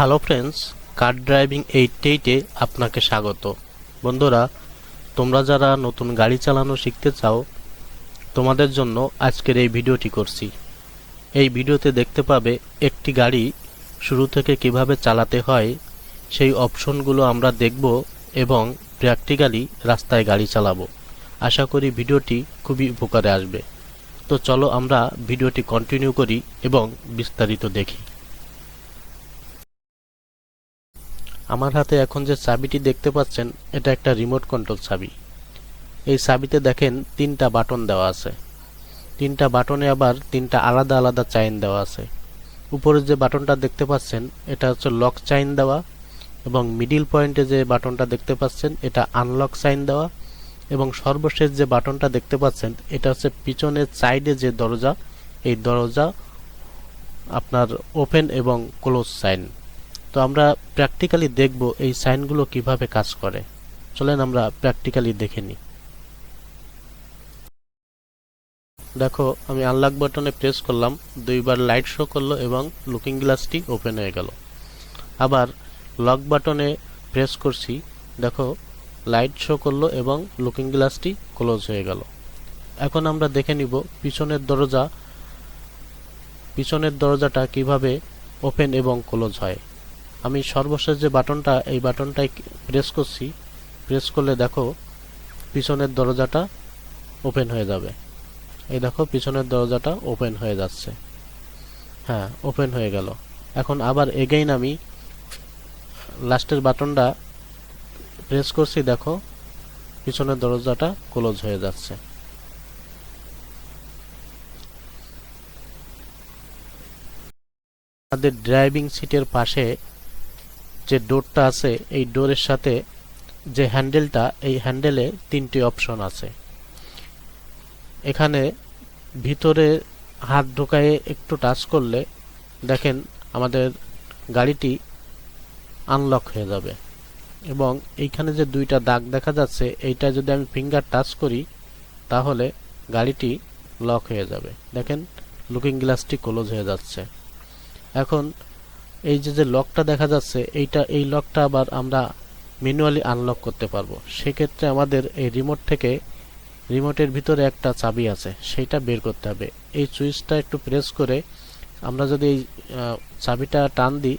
Hello friends, car driving eight এইটে আপনাকে স্বাগত। বন্ধুরা, তোমরা যারা নতুন গাড়ি চালানো শিখতে চাও, তোমাদের জন্য আজকের এই ভিডিওটি করছি। এই ভিডিওতে দেখতে পাবে একটি গাড়ি শুরু থেকে কীভাবে চালাতে হয়, সেই অপশনগুলো আমরা দেখব এবং প্র্যাকটিক্যালি রাস্তায় গাড়ি চালাবো। আশা করি ভিডিওটি খুবই উপকারে আসবে। তো চলো আমরা ভিডিওটি কন্টিনিউ করি এবং বিস্তারিত দেখি। আমার হাতে এখন যে চাবিটি দেখতে পাচ্ছেন, এটা একটা রিমোট কন্ট্রোল চাবি। এই চাবিতে দেখেন তিনটা বাটন দেওয়া আছে। তিনটা বাটনে আবার তিনটা আলাদা আলাদা চাইন দেওয়া আছে। উপরে যে বাটনটা দেখতে পাচ্ছেন, এটা হচ্ছে লক চাইন দেওয়া এবং মিডিল পয়েন্টে যে বাটনটা দেখতে পাচ্ছেন, এটা আনলক সাইন দেওয়া এবং সর্বশেষ যে বাটনটা দেখতে পাচ্ছেন, এটা হচ্ছে পিছনের সাইডে যে দরজা, এই দরজা আপনার ওপেন এবং ক্লোজ সাইন তো আমরা প্র্যাকটিক্যালি দেখব এই সাইনগুলো কীভাবে কাজ করে। চলেন আমরা প্র্যাকটিক্যালি দেখে নিই। দেখো, আমি আনলক বাটনে প্রেস করলাম, দুইবার লাইট শো করল এবং লুকিং গ্লাসটি ওপেন হয়ে গেল। আবার লক বাটনে প্রেস করছি, দেখো লাইট শো করল এবং লুকিং গ্লাসটি ক্লোজ হয়ে গেল। এখন আমরা দেখে নিব পিছনের দরজা, পিছনের দরজাটা কীভাবে ওপেন এবং ক্লোজ হয়। আমি সর্বশেষ যে বাটনটা, এই বাটনটাই প্রেস করছি প্রেস করলে দেখো পিছনের দরজাটা ওপেন হয়ে যাবে। এই দেখো পিছনের দরজাটা ওপেন হয়ে যাচ্ছে। হ্যাঁ ওপেন হয়ে গেল। এখন আবার এগেইন আমি লাস্টের বাটনটা প্রেস করছি, দেখো পিছনের দরজাটা ক্লোজ হয়ে যাচ্ছে। আমাদের ড্রাইভিং সিটের পাশে যে ডোরটা আছে, এই ডোরের সাথে যে হ্যান্ডেলটা, এই হ্যান্ডেলে তিনটি অপশন আছে। এখানে ভিতরে হাত ঢোকায়ে একটু টাচ করলে দেখেন আমাদের গাড়িটি আনলক হয়ে যাবে। এবং এইখানে যে দুইটা দাগ দেখা যাচ্ছে, এইটা যদি আমি ফিঙ্গার টাচ করি, তাহলে গাড়িটি লক হয়ে যাবে। দেখেন, লুকিং গ্লাসটি ক্লোজ হয়ে যাচ্ছে। এখন এই যে যে লকটা দেখা যাচ্ছে, এইটা, এই লকটা আবার আমরা ম্যানুয়ালি আনলক করতে পারব। সেক্ষেত্রে আমাদের এই রিমোট থেকে, রিমোটের ভিতরে একটা চাবি আছে, সেইটা বের করতে হবে। এই সুইচটা একটু প্রেস করে আমরা যদি এই চাবিটা টান দিই,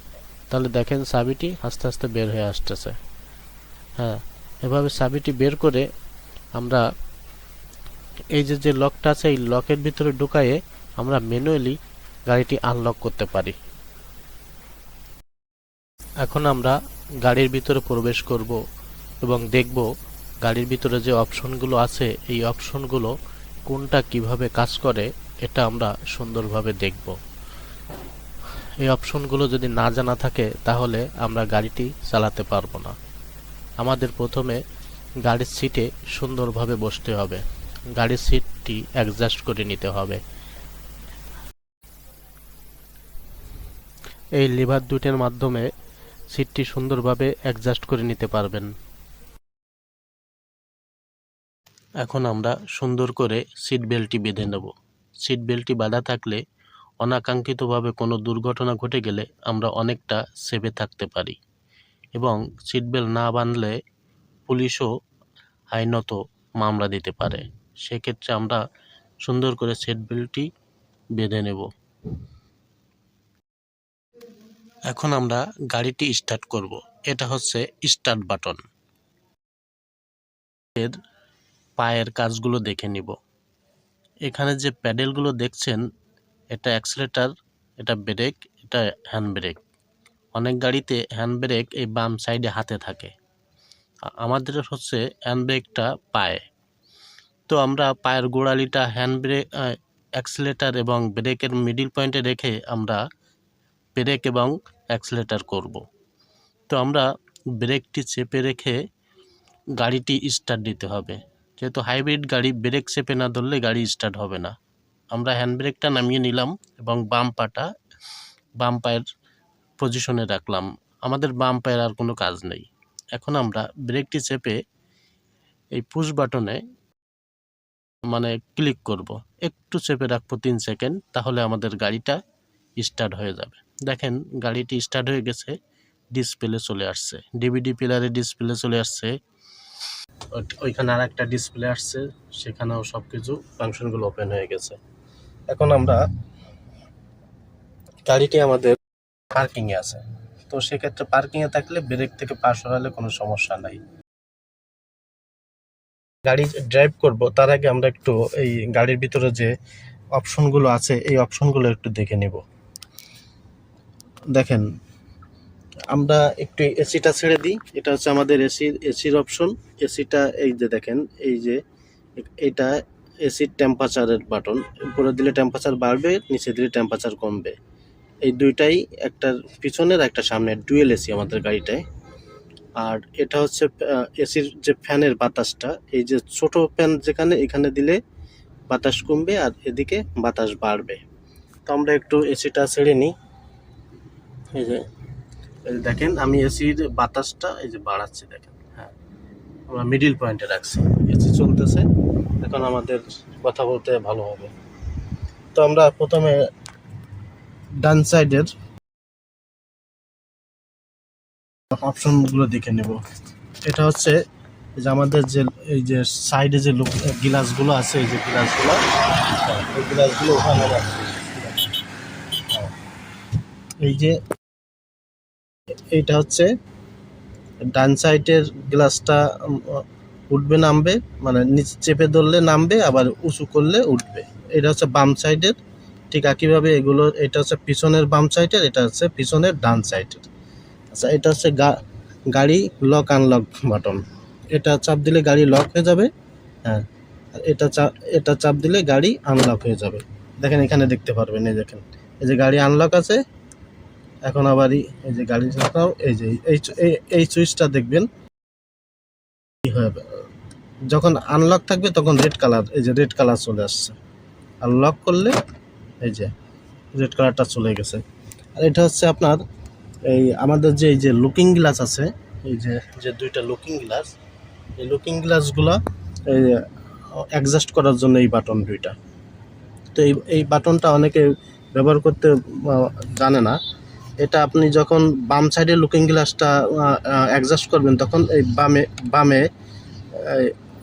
তাহলে দেখেন চাবিটি আস্তে আস্তে বের হয়ে আসতেছে। হ্যাঁ এভাবে চাবিটি বের করে আমরা এই যে যে লকটা আছে, এই লকের ভিতরে ঢুকায়ে আমরা ম্যানুয়ালি গাড়িটি আনলক করতে পারি। এখন আমরা গাড়ির ভিতরে প্রবেশ করব এবং দেখব গাড়ির ভিতরে যে অপশনগুলো আছে, এই অপশনগুলো কোনটা কীভাবে কাজ করে, এটা আমরা সুন্দরভাবে দেখব। এই অপশনগুলো যদি না জানা থাকে, তাহলে আমরা গাড়িটি চালাতে পারব না। আমাদের প্রথমে গাড়ির সিটে সুন্দরভাবে বসতে হবে। গাড়ির সিটটি অ্যাডজাস্ট করে নিতে হবে। এই লিভার দুটের মাধ্যমে সিটটি সুন্দরভাবে অ্যাডজাস্ট করে নিতে পারবেন। এখন আমরা সুন্দর করে সিট বেল্টটি বেঁধে নেব। সিট বেল্টটি বাঁধা থাকলে অনাকাঙ্ক্ষিতভাবে কোনো দুর্ঘটনা ঘটে গেলে আমরা অনেকটা সেভে থাকতে পারি এবং সিট বেল্ট না বাঁধলে পুলিশও আইনত মামলা দিতে পারে। সেক্ষেত্রে আমরা সুন্দর করে সিট বেল্টটি বেঁধে নেব। এখন আমরা গাড়িটি স্টার্ট করব। এটা হচ্ছে স্টার্ট বাটন এর পায়ের কাজগুলো দেখে নিব। এখানে যে প্যাডেলগুলো দেখছেন, এটা অ্যাক্সিলেটার এটা ব্রেক এটা হ্যান্ড ব্রেক অনেক গাড়িতে হ্যান্ড ব্রেক এই বাম সাইডে হাতে থাকে। আমাদের হচ্ছে হ্যান্ড ব্রেকটা পায়ে। তো আমরা পায়ের গোড়ালিটা হ্যান্ড ব্রেক অ্যাক্সিলেটার এবং ব্রেকের মিডিল পয়েন্টে রেখে আমরা ব্রেক এবং অ্যাক্সিলেটার করব। তো আমরা ব্রেকটি চেপে রেখে গাড়িটি স্টার্ট দিতে হবে। যেহেতু হাইব্রিড গাড়ি, ব্রেক চেপে না ধরলে গাড়ি স্টার্ট হবে না। আমরা হ্যান্ড ব্রেকটা নামিয়ে নিলাম এবং বাম পাটা, বাম পায়ের পজিশনে রাখলাম। আমাদের বাম পায়ের আর কোনো কাজ নেই। এখন আমরা ব্রেকটি চেপে এই পুশ বাটনে মানে ক্লিক করব। একটু চেপে রাখব তিন সেকেন্ড, তাহলে আমাদের গাড়িটা স্টার্ট হয়ে যাবে। দেখেন গাড়িটি স্টার্ট হয়ে গেছে ডিসপ্লে চলে আসছে। ডিভিডি প্লেয়ারে ডিসপ্লে চলে আসছে। ওইখানে আর একটা ডিসপ্লে আসছে, সেখানেও সব কিছু ফাংশনগুলো ওপেন হয়ে গেছে। এখন আমরা গাড়িটি আমাদের পার্কিংয়ে আছে। তো সেক্ষেত্রে পার্কিংয়ে থাকলে ব্রেক থেকে পাশ সরালে কোনো সমস্যা নাই। গাড়ি ড্রাইভ করব, তার আগে আমরা একটু এই গাড়ির ভিতরে যে অপশনগুলো আছে, এই অপশনগুলো একটু দেখে নেব। দেখেন, আমরা একটু এসিটা ছেড়ে দিই। এটা হচ্ছে আমাদের এসির এসির অপশন। এসিটা এই যে দেখেন, এই যে এটা এসির টেম্পারেচারের বাটন উপরে দিলে টেম্পারেচার বাড়বে, নিচে দিলে টেম্পারেচার কমবে। এই দুইটাই একটা পিছনের, একটা সামনের। ডুয়েল এসি আমাদের গাড়িটায়। আর এটা হচ্ছে এসির যে ফ্যানের বাতাসটা, এই যে ছোট ফ্যান যেখানে, এখানে দিলে বাতাস কমবে আর এদিকে বাতাস বাড়বে। তো আমরা একটু এসিটা ছেড়ে নিই। এই যে দেখেন আমি এসির বাতাসটা এই যে বাড়াচ্ছি দেখেন হ্যাঁ। আমরা মিডিল পয়েন্টে রাখছি এসি চলতেছে এখন আমাদের কথা বলতে ভালো হবে। তো আমরা প্রথমে ডান সাইডের অপশনগুলো দেখে নেব। এটা হচ্ছে যে আমাদের যে এই যে সাইডে যে গ্লাসগুলো আছে এই যে গ্লাসগুলো হ্যাঁ, এই গ্লাসগুলো ওখানে রাখছি। এই যে এইটা হচ্ছে, ডান সাইডের গ্লাসটা উঠবে, নামবে মানে নিচে চেপে ধরলে নামবে, আবার উঁচু করলে উঠবে। এটা হচ্ছে বাম সাইডের, ঠিক একইভাবে এগুলো, এটা হচ্ছে পিছনের বাম সাইডের, এটা হচ্ছে পিছনের ডান সাইডের। আচ্ছা এটা হচ্ছে গাড়ি লক, আনলক বাটন। এটা চাপ দিলে গাড়ি লক হয়ে যাবে হ্যাঁ এটা চাপ এটা চাপ দিলে গাড়ি আনলক হয়ে যাবে। দেখেন, এখানে দেখতে পারবেন, এই দেখেন। এই যে গাড়ি আনলক আছে এখন আবার এই যে গাড়ি চালাও এই যে এই এই- সুইচটা দেখবেন, কি হবে যখন আনলক থাকবে তখন রেড কালার এই যে রেড কালার চলে আসছে। আর লক করলে এই যে রেড কালারটা চলে গেছে। আর এটা হচ্ছে আপনার এই আমাদের যে এই যে লুকিং গ্লাস আছে, এই যে যে দুইটা লুকিং গ্লাস এই লুকিং গ্লাসগুলো এই অ্যাডজাস্ট করার জন্য এই বাটন দুইটা। তো এই এই বাটনটা অনেকে ব্যবহার করতে জানে না। এটা আপনি যখন বাম সাইডে লুকিং গ্লাসটা অ্যাডজাস্ট করবেন তখন এই বামে বামে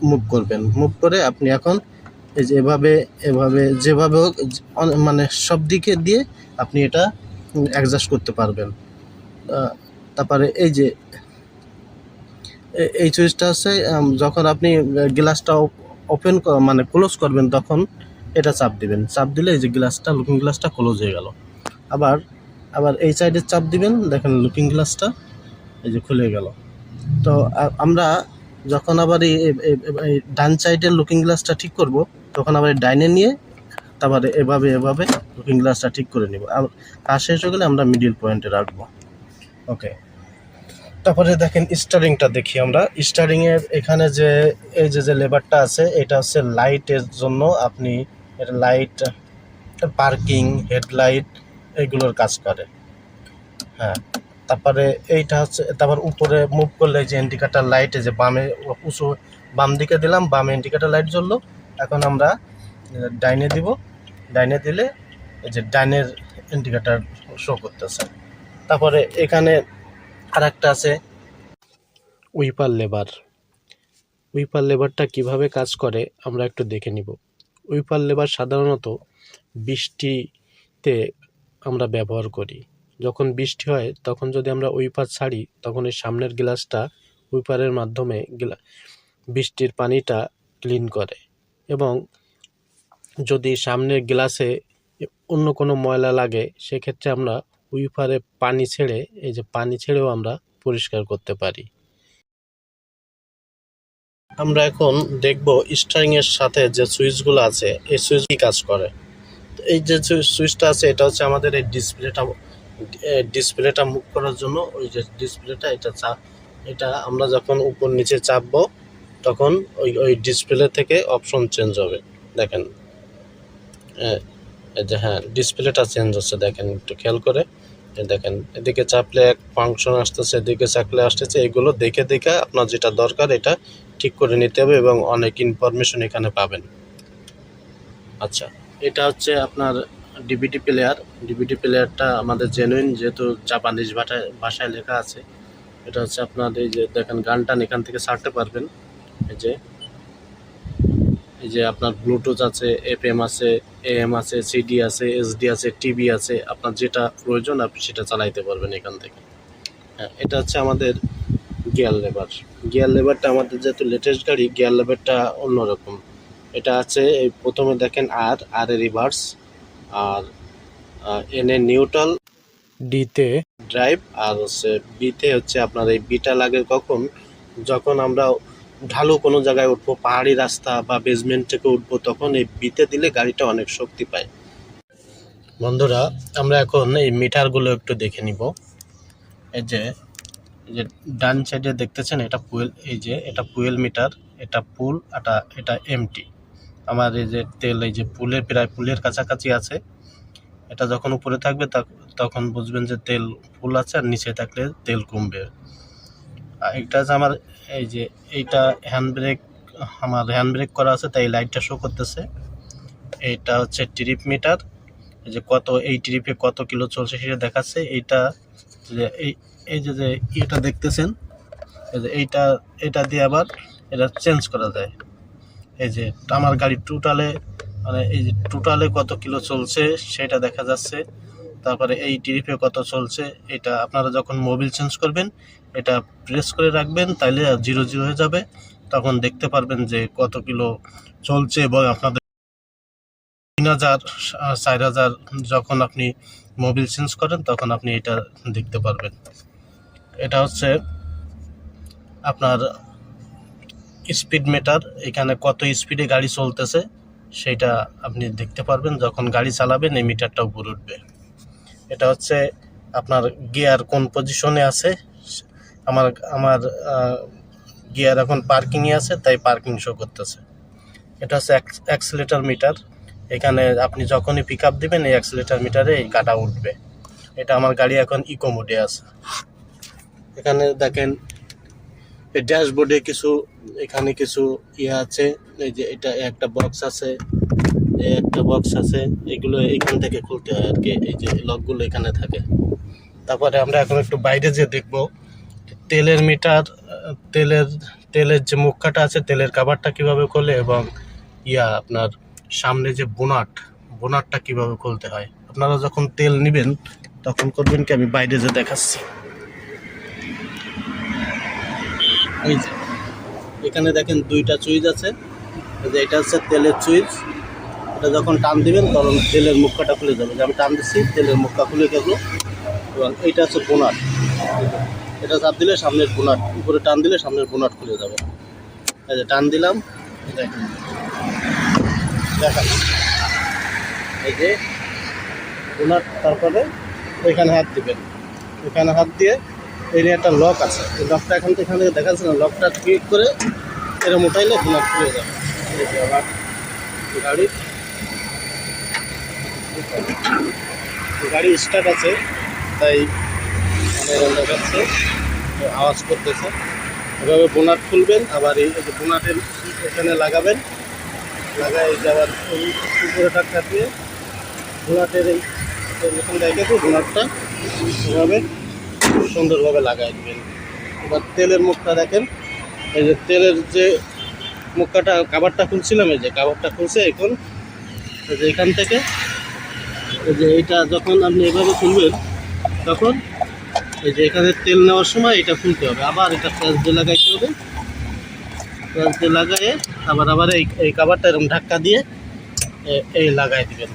মুভ করবেন। মুভ করে আপনি এখন এই যে এভাবে এভাবে যেভাবে হোক মানে সব দিকে দিয়ে আপনি এটা অ্যাডজাস্ট করতে পারবেন। তারপরে এই যে এই সুইচটা আম, যখন আপনি গ্লাসটা ওপেন মানে ক্লোজ করবেন তখন এটা চাপ দিবেন। চাপ দিলে এই যে গ্লাসটা লুকিং গ্লাসটা ক্লোজ হয়ে গেল। আবার আবার এই সাইডে চাপ দিবেন, দেখেন লুকিং গ্লাসটা এই যে খুলে গেল। তো আমরা যখন আবার এই ডান সাইডের লুকিং গ্লাসটা ঠিক করব, তখন আবার ডাইনে নিয়ে তারপরে এভাবে এভাবে লুকিং গ্লাসটা ঠিক করে নিব। আর কাজ শেষ হয়ে গেলে আমরা মিডিল পয়েন্টে রাখব। ওকে তারপরে দেখেন স্টারিংটা দেখি আমরা। স্টারিংয়ের এখানে যে, এই যে যে লেবারটা আছে, এটা হচ্ছে লাইটের জন্য আপনি এটা লাইট পার্কিং হেডলাইট এগুলোর কাজ করে। হ্যাঁ তারপরে এইটা হচ্ছে, তারপর উপরে মুভ করলে যে ইন্ডিকেটার লাইটে যে বামে উঁচু বাম দিকে দিলাম, বামে ইন্ডিকেটার লাইট জ্বললো। এখন আমরা ডাইনে দিব। ডাইনে দিলে এই যে ডাইনের ইন্ডিকেটার শো করতেছে। তারপরে এখানে আর একটা আছে উইপার লেবার উইপার লেবারটা কীভাবে কাজ করে আমরা একটু দেখে নিব। উইপার লেবার সাধারণত বৃষ্টিতে আমরা ব্যবহার করি। যখন বৃষ্টি হয়, তখন যদি আমরা উইপার ছাড়ি, তখন এই সামনের গ্লাসটা উইপারের মাধ্যমে বৃষ্টির পানিটা ক্লিন করে। এবং যদি সামনের গ্লাসে অন্য কোনো ময়লা লাগে, সেক্ষেত্রে আমরা উইপারে পানি ছেড়ে, এই যে পানি ছেড়েও আমরা পরিষ্কার করতে পারি। আমরা এখন দেখব স্টারিং এর সাথে যে সুইচগুলো আছে, এই সুইচ কি কাজ করে। এই যে সুইচটা আছে, এটা হচ্ছে আমাদের এই ডিসপ্লেটা ডিসপ্লেটা মুভ করার জন্য, ওই যে ডিসপ্লেটা, এটা চাপ এটা আমরা যখন উপর নিচে চাপবো, তখন ওই ওই ডিসপ্লে থেকে অপশন চেঞ্জ হবে, দেখেন। হ্যাঁ ডিসপ্লেটা চেঞ্জ হচ্ছে, দেখেন, একটু খেয়াল করে। দেখেন, এদিকে চাপলে এক ফাংশন আসতেছে, এদিকে চাপলে আসতেছে, এগুলো দেখে দেখে আপনার যেটা দরকার, এটা ঠিক করে নিতে হবে এবং অনেক ইনফরমেশন এখানে পাবেন। আচ্ছা। এটা হচ্ছে আপনার ডিবিটি প্লেয়ার ডিবিটি প্লেয়ারটা আমাদের জেনুইন যেহেতু জাপানিজ ভাষায় ভাষায় লেখা আছে, এটা হচ্ছে আপনার এই যে দেখেন গানটান এখান থেকে ছাড়তে পারবেন। এই যে এই যে আপনার ব্লুটুথ আছে এফএম আছে এএম আছে সিডি আছে এসডি আছে টিভি আছে, আপনার যেটা প্রয়োজন আপনি সেটা চালাইতে পারবেন এখান থেকে। হ্যাঁ এটা হচ্ছে আমাদের গিয়ার লেবার গিয়ার লেবারটা আমাদের যেহেতু লেটেস্ট গাড়ি গিয়ার লেবারটা অন্যরকম। এটা আছে এই প্রথমে দেখেন আর আর এ রিভার্স আর এন এ নিউট্রাল ডিতে ড্রাইভ আর হচ্ছে বিতে হচ্ছে আপনার এই বিটা লাগে কখন? যখন আমরা ঢালু কোনো জায়গায় উঠবো পাহাড়ি রাস্তা বা বেসমেন্ট থেকে উঠবো তখন এই বিতে দিলে গাড়িটা অনেক শক্তি পায়। বন্ধুরা আমরা এখন এই মিটারগুলো একটু দেখে নিব। এই যে যে ডান সাইডে দেখতেছেন এটা পুয়েল এই যে এটা পুয়েল মিটার এটা পুল এটা এটা এমটি আমার এই যে তেল, এই যে পুলের, প্রায় পুলের কাছাকাছি আছে। এটা যখন উপরে থাকবে তখন বুঝবেন যে তেল ফুল আছে আর নিচে থাকলে তেল কমবে। আর এটা আছে আমার, এই যে এইটা হ্যান্ড ব্রেক আমার হ্যান্ড ব্রেক করা আছে, তাই লাইটটা শো করতেছে। এইটা হচ্ছে ট্রিপ মিটার এই যে কত, এই ট্রিপে কত কিলো চলছে সেটা দেখাচ্ছে। এইটা যে, এই এই যে যে এটা দেখতেছেন, এই যে এইটা, এটা দিয়ে আবার এটা চেঞ্জ করা যায়। এই যে আমার গাড়ি টোটালে মানে এই যে টোটালে কত কিলো চলছে সেটা দেখা যাচ্ছে। তারপরে এই ট্রিপে কত চলছে এটা আপনারা যখন মোবিল চেঞ্জ করবেন, এটা প্রেস করে রাখবেন, তাইলে জিরো জিরো হয়ে যাবে। তখন দেখতে পারবেন যে কত কিলো চলছে এবং আপনাদের তিন হাজার, চার হাজার যখন আপনি মোবিল চেঞ্জ করেন, তখন আপনি এটা দেখতে পারবেন। এটা হচ্ছে আপনার স্পিড মিটার এখানে কত স্পিডে গাড়ি চলতেছে, সেটা আপনি দেখতে পারবেন যখন গাড়ি চালাবেন, এই মিটারটা উপরে উঠবে। এটা হচ্ছে আপনার গিয়ার কোন পজিশনে আছে, আমার আমার গিয়ার এখন পার্কিংয়ে আছে, তাই পার্কিং শো করতেছে। এটা হচ্ছে অ্যাক্সিলেটার মিটার এখানে আপনি যখনই পিক আপ দেবেন, এই অ্যাক্সিলেটার মিটারে এই কাটা উঠবে। এটা আমার গাড়ি এখন ইকো মোডে আছে। এখানে দেখেন ড্যাশবোর্ডে কিছু, এখানে কিছু ইয়ে আছে, এই যে এটা একটা বক্স আছে একটা বক্স আছে, এগুলো এখান থেকে খুলতে হয় আর কি, এই যে লকগুলো এখানে থাকে। তারপরে আমরা এখন একটু বাইরে যে দেখব, তেলের মিটার, তেলের তেলের যে মুখটা আছে, তেলের কাভারটা কীভাবে খোলে এবং ইয়া আপনার সামনে যে বোনাট, বোনাটটা কীভাবে খুলতে হয়। আপনারা যখন তেল নেবেন, তখন করবেন কি? আমি বাইরে যে দেখাচ্ছি। এই যে, এখানে দেখেন দুইটা সুইচ আছে। যে এটা হচ্ছে তেলের সুইচ এটা যখন টান দিবেন, তখন তেলের মুখটা খুলে যাবে। যে আমি টান দিচ্ছি তেলের মুখটা খুলে গেল। এবং এইটা হচ্ছে বোনাট। এটা চাপ দিলে সামনের বোনাট, উপরে টান দিলে সামনের বোনাট খুলে যাবে। এই যে টান দিলাম, দেখেন। দেখান। এই যে বোনাট, তারপরে এখানে হাত দিবেন। এখানে হাত দিয়ে যে একটা লক আছে। এই লকটা এখন তো এখান থেকে দেখা যাচ্ছে না লকটা ক্লিক করে এরকম উঠাইলে বোনাট খুলে যাবে। আবার গাড়ি। গাড়ি স্টার্ট আছে, তাই দেখাচ্ছে আওয়াজ করতেছে। এভাবে বোনাট খুলবেন, আবার এই যে বোনাটের এখানে লাগাবেন। লাগাই এই যে আবার উপরে টাকা দিয়ে বোনাটের এই এখানে দিয়ে বোনাটটা এভাবে সুন্দরভাবে লাগাই দেবেন। এবার তেলের মুখটা দেখেন, এই যে তেলের যে মুখটা, কাবারটা খুলছিলাম, এই যে কাবারটা খুলছে এখন, এই যে এখান থেকে, এই যে এটা যখন আপনি এভাবে খুলবেন, তখন এই যে এখানে তেল নেওয়ার সময় এটা খুলতে হবে। আবার এটা প্যাঁচ দিয়ে লাগাইতে হবে। প্যাঁচ দিয়ে লাগাইয়ে আবার আবার এই এই কাবারটা এরকম ধাক্কা দিয়ে এই লাগাই দিবেন।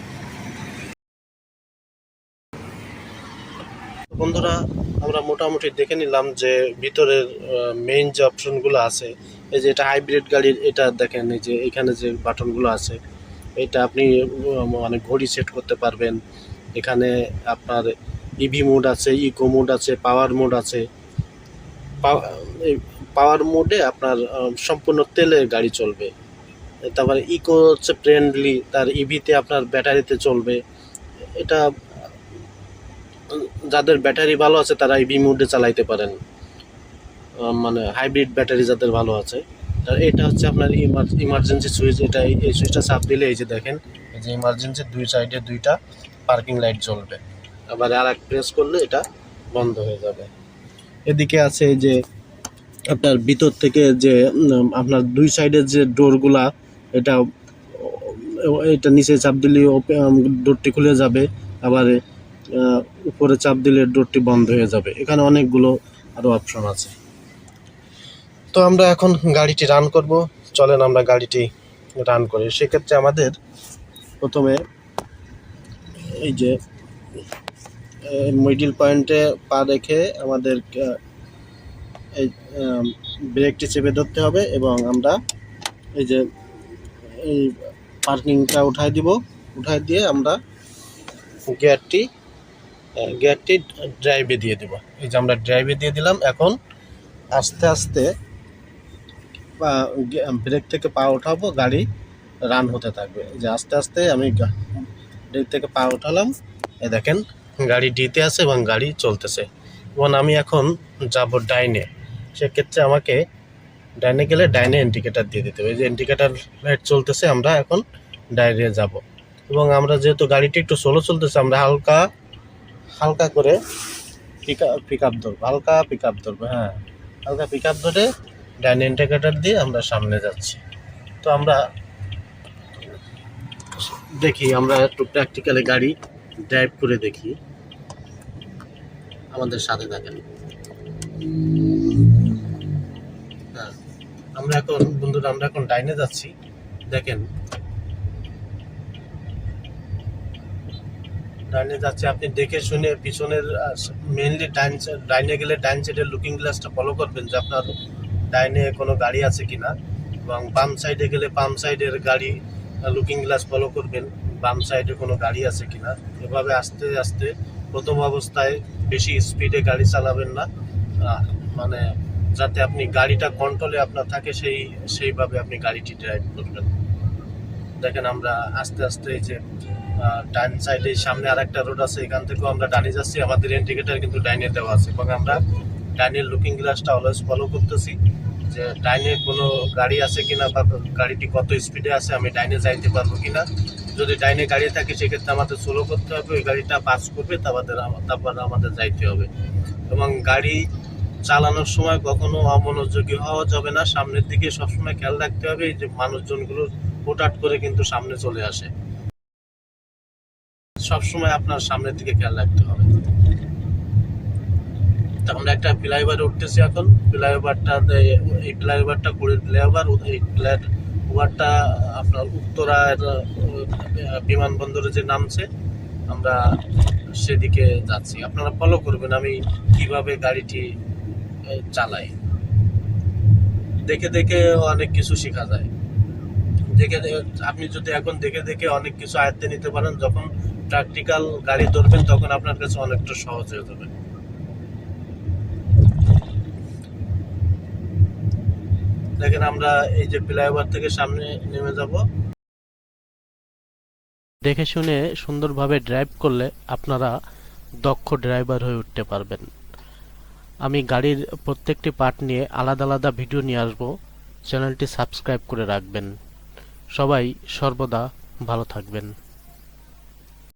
বন্ধুরা, আমরা মোটামুটি দেখে নিলাম যে ভিতরের মেইন যে অপশনগুলো আছে, এই যে এটা হাইব্রিড গাড়ির, এটা দেখেন এই যে এখানে যে বাটনগুলো আছে, এটা আপনি মানে ঘড়ি সেট করতে পারবেন। এখানে আপনার ইভি মোড আছে ইকো মোড আছে পাওয়ার মোড আছে। পাওয়ার মোডে আপনার সম্পূর্ণ তেলে গাড়ি চলবে। তারপরে ইকো হচ্ছে ফ্রেন্ডলি তার ইভিতে আপনার ব্যাটারিতে চলবে। এটা যাদের ব্যাটারি ভালো আছে, তারা ইভি মোডে চালাইতে পারেন। মানে হাইব্রিড ব্যাটারি যাদের ভালো আছে। আর এটা হচ্ছে আপনার ইমার্জেন্সি সুইচ এটা এই- সুইচটা চাপ দিলে এই যে দেখেন, এই যে ইমার্জেন্সি দুই সাইডে দুইটা পার্কিং লাইট জ্বলবে। আবার আর এক প্রেস করলে এটা বন্ধ হয়ে যাবে। এদিকে আছে যে আপনার ভিতর থেকে যে আপনার দুই সাইডের যে ডোরগুলা এটা এটা নিচে চাপ দিলে ডোরটি খুলে যাবে। আবার উপরে চাপ দিলে ডোরটি বন্ধ হয়ে যাবে। এখানে অনেকগুলো আরও অপশন আছে। তো আমরা এখন গাড়িটি রান করব। চলেন আমরা গাড়িটি রান করি। সেক্ষেত্রে আমাদের প্রথমে এই যে মিডিল পয়েন্টে পা রেখে আমাদের এই ব্রেকটি চেপে ধরতে হবে এবং আমরা এই যে, এই পার্কিংটা উঠাই দিব। উঠাই দিয়ে আমরা গিয়ারটি গিয়ারটি ড্রাইভে দিয়ে দিব। এই যে আমরা ড্রাইভে দিয়ে দিলাম, এখন আস্তে আস্তে ব্রেক থেকে পা ওঠাবো, গাড়ি রান হতে থাকবে। যে আস্তে আস্তে আমি ব্রেক থেকে পা উঠালাম এ দেখেন, গাড়ি ডিতে আছে এবং গাড়ি চলতেছে। এবং আমি এখন যাব ডাইনে। সেক্ষেত্রে আমাকে ডাইনে গেলে ডাইনে ইন্ডিকেটার দিয়ে দিতে হবে। যে ইন্ডিকেটার লাইট চলতেছে, আমরা এখন ডাইনে যাব। এবং আমরা যেহেতু গাড়িটি একটু সোলো চলতেছে, আমরা হালকা হালকা করে পিক পিক আপ ধরবো। হালকা পিক আপ ধরবো হ্যাঁ। হালকা পিক আপ ধরে ডাইনে ইন্ডিকেটার দিয়ে আমরা সামনে যাচ্ছি। তো আমরা দেখি আমরা একটু প্র্যাকটিক্যালি গাড়ি ড্রাইভ করে দেখি। আমাদের সাথে থাকেন। হ্যাঁ আমরা এখন বন্ধুরা আমরা এখন ডাইনে যাচ্ছি। দেখেন ডাইনে যাচ্ছে, আপনি দেখে শুনে পিছনের মেইনলি ডাইন ডাইনে গেলে ডাইন সাইডের লুকিং গ্লাসটা ফলো করবেন যে আপনার ডাইনে কোনো গাড়ি আছে কি না এবং বাম সাইডে গেলে বাম সাইডের গাড়ি লুকিং গ্লাস ফলো করবেন, বাম সাইডে কোনো গাড়ি আছে কি না এভাবে আস্তে আস্তে প্রথম অবস্থায় বেশি স্পিডে গাড়ি চালাবেন না। মানে যাতে আপনি গাড়িটা কন্ট্রোলে আপনার থাকে, সেই, সেইভাবে আপনি গাড়িটি ড্রাইভ করবেন। দেখেন আমরা আস্তে আস্তে এই যে ডান সাইডে সামনে আর একটা রোড আছে, এখান থেকেও আমরা ডানে যাচ্ছি। আমাদের ইন্ডিকেটার কিন্তু ডাইনে দেওয়া আছে এবং আমরা ডাইনের লুকিং গ্লাসটা অলওয়েজ ফলো করতেছি যে ডাইনে কোনো গাড়ি আছে কিনা বা গাড়িটি কত স্পিডে আছে, আমি ডাইনে যাইতে পারব কিনা। যদি ডাইনে গাড়ি থাকে, সেক্ষেত্রে আমাদের স্লো করতে হবে। ওই গাড়িটা পাস করবে, তারপর তারপর আমাদের যাইতে হবে। এবং গাড়ি চালানোর সময় কখনো অমনোযোগী হওয়া যাবে না। সামনের দিকে সবসময় খেয়াল রাখতে হবে যে মানুষজনগুলো হুটহাট করে কিন্তু সামনে চলে আসে। সবসময় আপনার সামনের দিকে খেয়াল রাখতে হবে। তো আমরা একটা ফ্লাইওভারে উঠতেছি এখন। ফ্লাইওভারটা এই ফ্লাইওভারটা কুড়ির ফ্লাইওভার এই ফ্লাইওভারটা আপনার উত্তরার বিমানবন্দরে যে নামছে, আমরা সেদিকে যাচ্ছি। আপনারা ফলো করবেন আমি কীভাবে গাড়িটি চালাই। দেখে দেখে অনেক কিছু শেখা যায়। দেখে- আপনি যদি এখন দেখে দেখে অনেক কিছু আয়ত্তে নিতে পারেন, যখন প্র্যাকটিক্যাল গাড়ি ধরবেন, তখন আপনার কাছে অনেকটা সহজ হয়ে যাবে। দেখেন, আমরা এই যে ফ্লাইওভার থেকে সামনে নেমে যাব। দেখে শুনে সুন্দরভাবে ড্রাইভ করলে আপনারা দক্ষ ড্রাইভার হয়ে উঠতে পারবেন। আমি গাড়ির প্রত্যেকটি পার্ট নিয়ে আলাদা আলাদা ভিডিও নিয়ে আসব। চ্যানেলটি সাবস্ক্রাইব করে রাখবেন। সবাই সর্বদা ভালো থাকবেন।